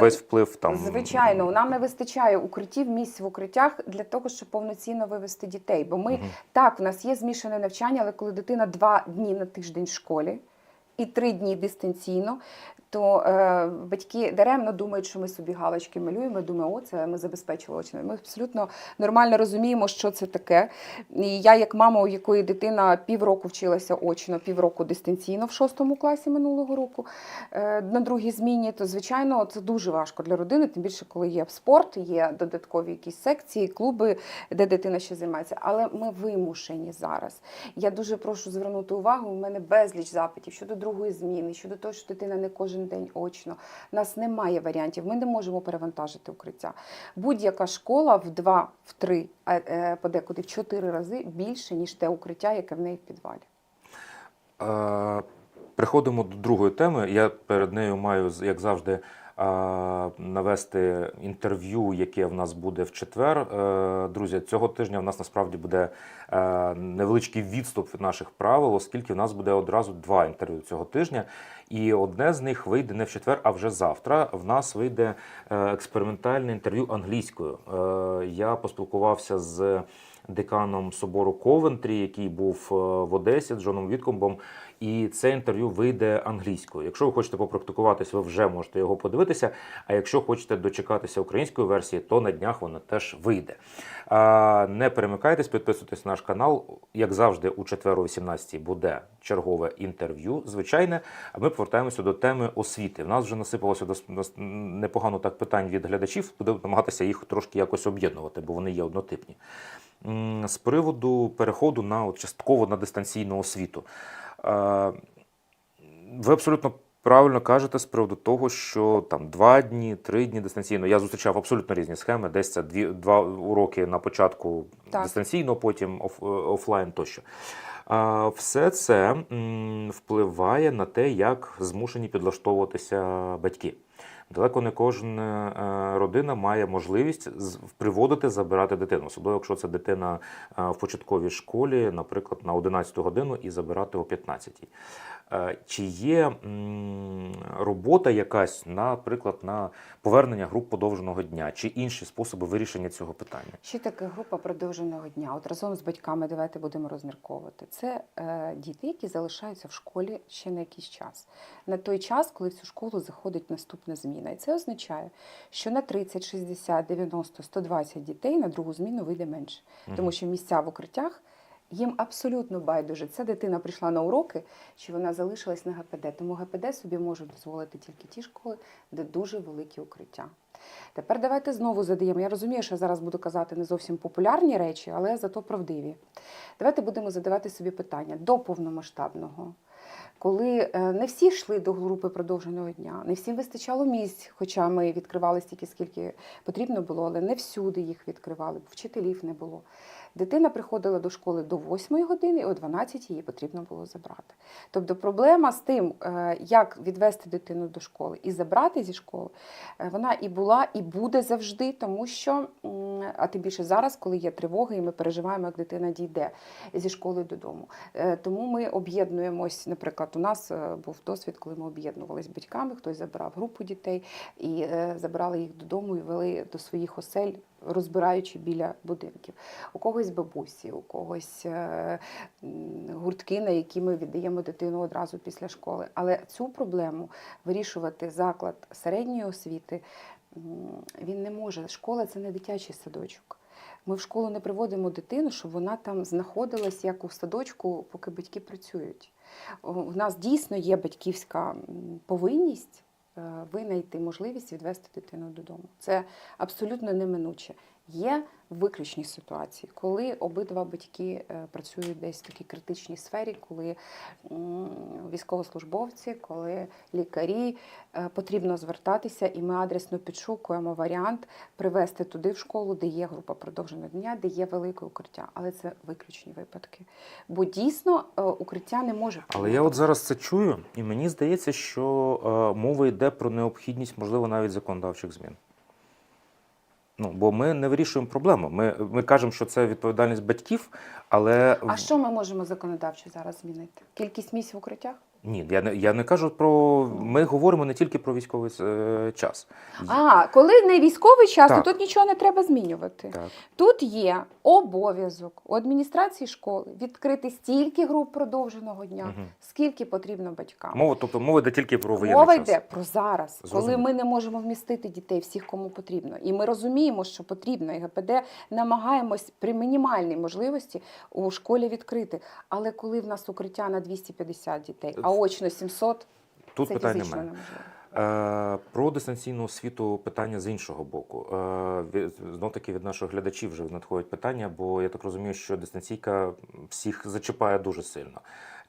весь вплив там Звичайно, нам не вистачає укриттів, місць в укриттях для того, щоб повноцінно вивести дітей. Бо ми угу. так, у нас є змішане навчання, але коли дитина два дні на тиждень в школі і три дні дистанційно, то е, батьки даремно думають, що ми собі галочки малюємо. Думаю, о, це ми забезпечили очно. Ми абсолютно нормально розуміємо, що це таке. І я, як мама, у якої дитина півроку вчилася очно, півроку дистанційно в шостому класі минулого року е, на другій зміні, то звичайно це дуже важко для родини, тим більше, коли є спорт, є додаткові якісь секції, клуби, де дитина ще займається. Але ми вимушені зараз. Я дуже прошу звернути увагу. У мене безліч запитів щодо другої зміни, щодо того, що дитина не кожен день очно. У нас немає варіантів. Ми не можемо перевантажити укриття. Будь-яка школа в два, в три, а е, подекуди в чотири рази більше ніж те укриття, яке в неї в підвалі. Е, Приходимо до другої теми. Я перед нею маю, як завжди, навести інтерв'ю, яке в нас буде в четвер. Е, Друзі, цього тижня в нас насправді буде е, невеличкий відступ від наших правил, оскільки в нас буде одразу два інтерв'ю цього тижня. І одне з них вийде не в четвер, а вже завтра. В нас вийде е, експериментальне інтерв'ю англійською. Я поспілкувався з деканом собору Ковентрі, який був е, в Одесі Джоном Віткомбом. І це інтерв'ю вийде англійською. Якщо ви хочете попрактикуватись, ви вже можете його подивитися. А якщо хочете дочекатися української версії, то на днях вона теж вийде. Не перемикайтесь, підписуйтесь на наш канал. Як завжди, у четвер о 18 буде чергове інтерв'ю. Звичайне. А ми повертаємося до теми освіти. В нас вже насипалося непогано так питань від глядачів. Будемо намагатися їх трошки якось об'єднувати, бо вони є однотипні. З приводу переходу на от, частково на дистанційну освіту. Е, Ви абсолютно правильно кажете з приводу того, що там два дні, три дні дистанційно. Я зустрічав абсолютно різні схеми. Десь це дві, два уроки на початку Так. дистанційно, потім оф, е, офлайн тощо. А, Все це впливає на те, як змушені підлаштовуватися батьки. Далеко не кожна е, родина має можливість приводити, забирати дитину, особливо якщо це дитина е, в початковій школі, наприклад, на 11 годину і забирати о 15. Е, Чи є робота якась, наприклад, на повернення груп подовженого дня, чи інші способи вирішення цього питання? Ще така група продовженого дня. От разом з батьками давайте будемо розмірковувати. Це е, діти, які залишаються в школі ще на якийсь час. На той час, коли в цю школу заходить наступна зміна. І це означає, що на 30, 60, 90, 120 дітей на другу зміну вийде менше. Тому що місця в укриттях їм абсолютно байдуже. Ця дитина прийшла на уроки, чи вона залишилась на ГПД. Тому ГПД собі можуть дозволити тільки ті школи, де дуже великі укриття. Тепер давайте знову задаємо. Я розумію, що я зараз буду казати не зовсім популярні речі, але зато правдиві. Давайте будемо задавати собі питання до повномасштабного. Коли е, не всі йшли до групи продовженого дня, не всім вистачало місць, хоча ми відкривали стільки, скільки потрібно було, але не всюди їх відкривали, бо вчителів не було. Дитина приходила до школи до 8 години, і о 12 її потрібно було забрати. Тобто проблема з тим, е, як відвести дитину до школи і забрати зі школи, е, вона і була, і буде завжди, тому що, а тим більше зараз, коли є тривоги, і ми переживаємо, як дитина дійде зі школи додому. Е, Тому ми об'єднуємось. Наприклад, у нас е, був досвід, коли ми об'єднувалися з батьками, хтось забирав групу дітей і е, забирали їх додому і вели до своїх осель, розбираючи біля будинків. У когось бабусі, у когось гуртки, на які ми віддаємо дитину одразу після школи. Але цю проблему вирішувати заклад середньої освіти він не може. Школа це не дитячий садочок. Ми в школу не приводимо дитину, щоб вона там знаходилась як у садочку, поки батьки працюють. У нас дійсно є батьківська повинність е, винайти можливість відвести дитину додому. Це абсолютно неминуче. Є виключні ситуації, коли обидва батьки е, працюють десь в такій критичній сфері, коли військовослужбовці, коли лікарі е, потрібно звертатися, і ми адресно підшукуємо варіант привести туди в школу, де є група продовженого дня, де є велике укриття. Але це виключні випадки. Бо дійсно е, укриття не може Але я от зараз це чую, і мені здається, що мова йде про необхідність, можливо, навіть законодавчих змін. Ну, бо ми не вирішуємо проблему. Ми, ми кажемо, що це відповідальність батьків, але А що ми можемо законодавчо зараз змінити? Кількість місць в укриттях? Ні, я не я не кажу про. Ми говоримо не тільки про військовий е, час. А коли не військовий час, Так. то тут нічого не треба змінювати. Так. Тут є обов'язок у адміністрації школи відкрити стільки груп продовженого дня, Мгм. скільки потрібно батькам. Мова, тобто мова йде тільки про воєнний Мова час. йде про зараз, коли ми не можемо вмістити дітей всіх, кому потрібно. І ми розуміємо, що потрібно. І ГПД намагаємось при мінімальній можливості у школі відкрити. Але коли в нас укриття на 250 дітей, а очно 700, Тут це питань фізично немає. неможливо. Е, Про дистанційну освіту питання з іншого боку. Знов таки від наших глядачів вже надходять питання, бо я так розумію, що дистанційка всіх зачіпає дуже сильно.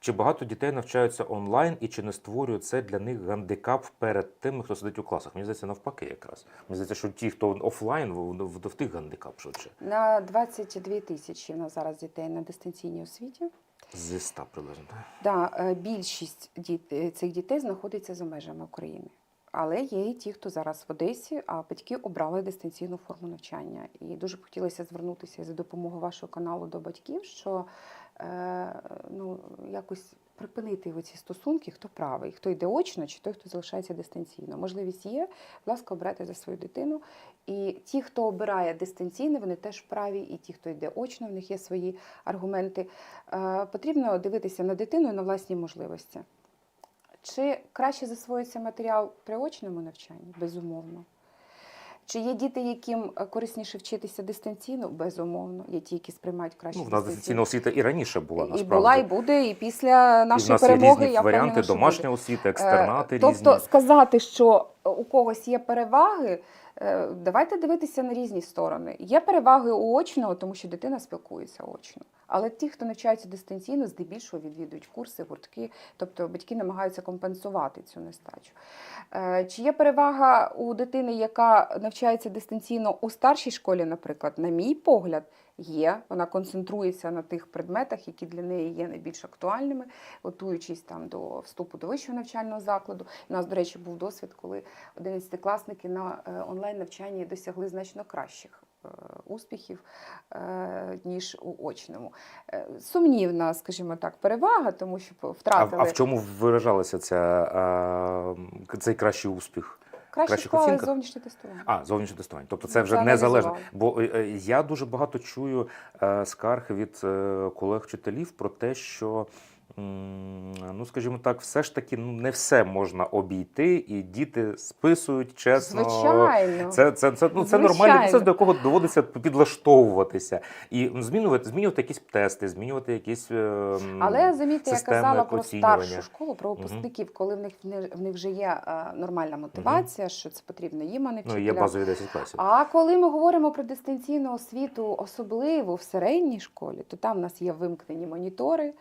Чи багато дітей навчаються онлайн і чи не створює це для них гандикап перед тими, хто сидить у класах? Мені здається, навпаки, якраз. Мені здається, що ті, хто офлайн, в, тих гандикап швидше. На 22 тисячі в нас зараз дітей на дистанційній освіті. Зі ста приблизно. так? Да, е, більшість діт- е, цих дітей знаходиться за межами України. Але є і ті, хто зараз в Одесі, а батьки обрали дистанційну форму навчання. І дуже б хотілося звернутися за допомогою вашого каналу до батьків, що е, ну, якось припинити оці стосунки, хто правий, хто йде очно, чи той, хто залишається дистанційно. Можливість є, будь ласка, обирайте за свою дитину. І ті, хто обирає дистанційне, вони теж праві, і ті, хто йде очно, в них є свої аргументи. Е, Потрібно дивитися на дитину і на власні можливості. Чи краще засвоїться матеріал при очному навчанні? Безумовно. Чи є діти, яким е, корисніше вчитися дистанційно? Безумовно. Є ті, які сприймають краще Ну, в нас дистанційна освіта і раніше була, і була, і буде, і після І в нашої нас є перемоги різні я варіанти, впевнена, домашня освіта, екстернати Е, різні. Тобто сказати, що у когось є переваги, е, давайте дивитися на різні сторони. Є переваги у очного, тому що дитина спілкується очно. Але ті, хто навчаються дистанційно, здебільшого відвідують курси, гуртки, тобто батьки намагаються компенсувати цю нестачу. Е, Чи є перевага у дитини, яка навчається дистанційно у старшій школі, наприклад, на мій погляд, є. Вона концентрується на тих предметах, які для неї є найбільш актуальними, готуючись там до вступу до вищого навчального закладу. У нас, до речі, був досвід, коли 11-класники на е, онлайн навчанні досягли значно кращих. Е, Успіхів е, ніж у очному. Е, Сумнівна, скажімо так, перевага, тому що А, втратили а в чому виражалася ця, цей кращий успіх? краще склали зовнішнє тестування. А, зовнішнє тестування. Тобто це вже незалежно. Бо я дуже багато чую скарг від колег-вчителів про те, що. Ну, скажімо так, все ж таки ну, не все можна обійти, і діти списують чесно. Звичайно. Це, це, це, ну, це нормальний процес, до якого доводиться підлаштовуватися. І змінювати, змінювати якісь тести, змінювати якісь. е, Але замітьте, я казала про старшу школу, про випускників, коли в них в них вже є е, нормальна мотивація, що це потрібно їм, а не Ну, є базові 10 класів. А коли ми говоримо про дистанційну освіту, особливо в середній школі, то там в нас є вимкнені монітори,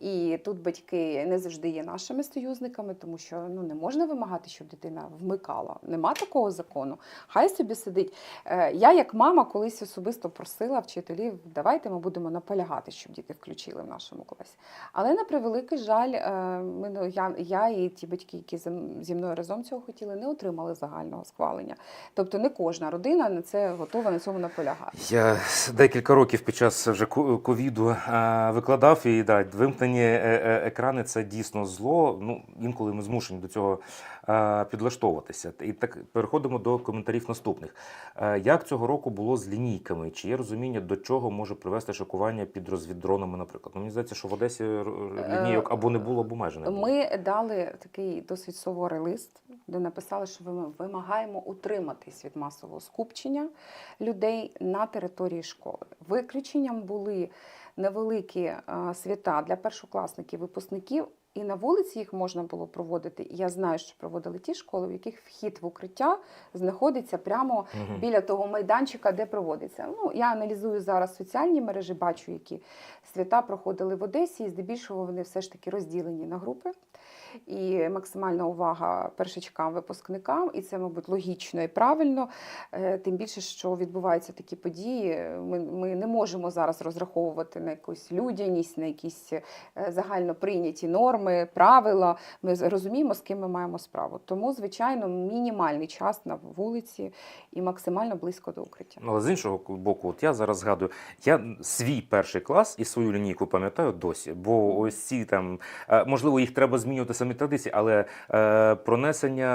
і тут батьки не завжди є нашими союзниками, тому що ну не можна вимагати, щоб дитина вмикала. Нема такого закону. Хай собі сидить. Е, Я, як мама, колись особисто просила вчителів, давайте ми будемо наполягати, щоб діти включили в нашому класі. Але на превеликий жаль, е, ми ну, я, я і ті батьки, які зі мною разом цього хотіли, не отримали загального схвалення. Тобто не кожна родина на це готова на цьому наполягати. Я декілька років під час вже ко- ковіду е, викладав і да, вимкнені екрани це дійсно зло. Ну інколи ми змушені до цього е, підлаштовуватися. І так переходимо до коментарів наступних. Е, Як цього року було з лінійками? Чи є розуміння, до чого може привести шокування під розвіддронами, наприклад? Ну, мені здається, що в Одесі лінійок або не було, або майже не було. Ми дали такий досить суворий лист, де написали, що ми вимагаємо утриматись від масового скупчення людей на території школи. Виключенням були невеликі свята для першокласників, випускників. І на вулиці їх можна було проводити. І Я знаю, що проводили ті школи, в яких вхід в укриття знаходиться прямо угу. біля того майданчика, де проводиться. Ну, я аналізую зараз соціальні мережі, бачу, які свята проходили в Одесі, і здебільшого вони все ж таки розділені на групи. І максимальна увага першачкам, випускникам, і це, мабуть, логічно і правильно. Е, Тим більше, що відбуваються такі події. Ми, ми не можемо зараз розраховувати на якусь людяність, на якісь е, загально прийняті норми, правила. Ми розуміємо, з ким ми маємо справу. Тому, звичайно, мінімальний час на вулиці і максимально близько до укриття. Ну, Але з іншого боку, от я зараз згадую, я свій перший клас і свою лінійку пам'ятаю досі. Бо ось ці там, е, можливо, їх треба змінювати самі традиції, але е, пронесення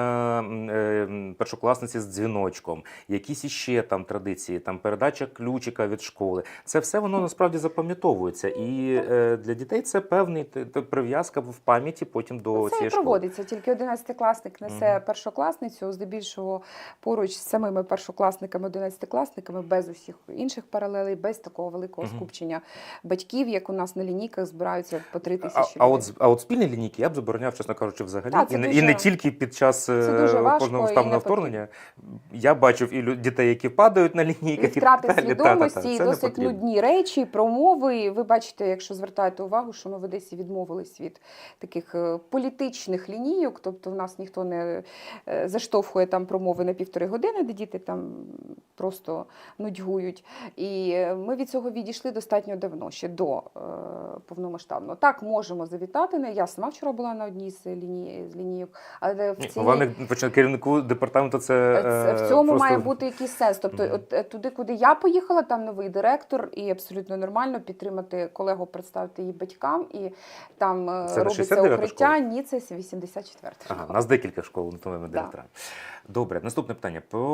е, першокласниці з дзвіночком, якісь іще там традиції, там передача ключика від школи. Це все воно насправді запам'ятовується. І е, для дітей це певний прив'язка в пам'яті потім до Це і цієї школи. проводиться. Тільки 11-класник несе Мгм. першокласницю, здебільшого поруч з самими першокласниками, 11-класниками, без усіх інших паралелей, без такого великого Мгм. скупчення батьків, як у нас на лінійках збираються по три тисячі. а, людей. от, а от спільні лінійки я б забороняв, чесно кажучи, взагалі. Так, і, не, і не тільки під час е, кожного ставного вторгнення. Я бачив і дітей, які падають на І лінійках. втрати далі. свідомості, і досить нудні речі, промови. Ви бачите, якщо звертаєте увагу, що ми в Одесі відмовились від таких е, політичних лінійок, тобто в нас ніхто не е, заштовхує там промови на півтори години, де діти там просто нудьгують. І ми від цього відійшли достатньо давно, ще до повномасштабного. Так, можемо завітати. Я сама вчора була на одній з ліній з лінійок, але в цій... Почне- керівнику департаменту, це, Це- е, В цьому просто... має бути якийсь сенс. Тобто, Мгм. от е, туди, куди я поїхала, там новий директор, і абсолютно нормально підтримати колегу, представити її батькам, і там е, Це робиться 69-та укриття. Ні, це 84 Ага, у нас декілька школ новими Да. директорами. Добре, наступне питання. Про